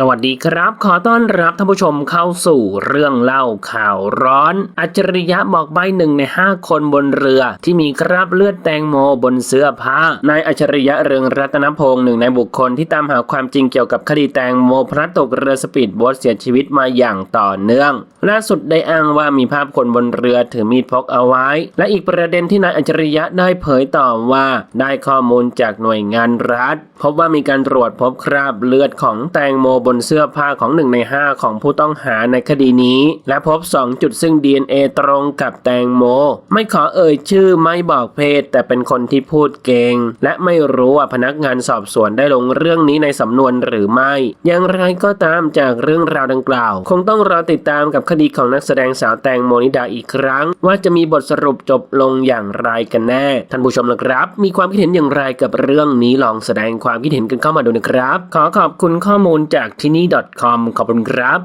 สวัสดีครับ ขอต้อนรับท่านผู้ชมเข้าสู่เรื่องเล่าข่าวร้อน อัจฉริยะบอกใบหนึ่งในห้าคนบนเรือ ที่มีคราบเลือดแตงโมบนเสื้อผ้านายอัจฉริยะเรืองรัตนพงศ์หนึ่งในบุคคลที่ตามหาความจริงเกี่ยวกับคดีแตงโมพลัดตกเรือสปีดโบ๊ทเสียชีวิตมาอย่างต่อเนื่องล่าสุดได้อ้างว่ามีภาพคนบนเรือถือมีดพกเอาไว้ และอีกประเด็นที่นายอัจฉริยะได้เผยต่อว่า ได้ข้อมูลจากหน่วยงานรัฐ พบว่ามีการตรวจพบคราบเลือดของแตงโมบนเสื้อผ้าของหนึ่งในห้าของผู้ต้องหาในคดีนี้ และพบ 2 จุดซึ่ง DNA ตรงกับแตงโม ไม่ขอเอ่ยชื่อไม่บอกเพศ แต่เป็นคนที่พูดเก่ง และไม่รู้ว่าพนักงานสอบสวนได้ลงเรื่องนี้ในสำนวนหรือไม่ อย่างไรก็ตามจากเรื่องราวดังกล่าว คงต้องรอติดตามกับคดีของนักแสดงสาวแตงโมนิดาอีกครั้ง ว่าจะมีบทสรุปจบลงอย่างไรกันแน่ ท่านผู้ชมนะครับ มีความคิดเห็นอย่างไรกับเรื่องนี้ลองแสดงความคิดเห็นกันเข้ามาดูนะครับ ขอขอบคุณข้อมูลจากจากที่นี่ .com ขอบคุณครับ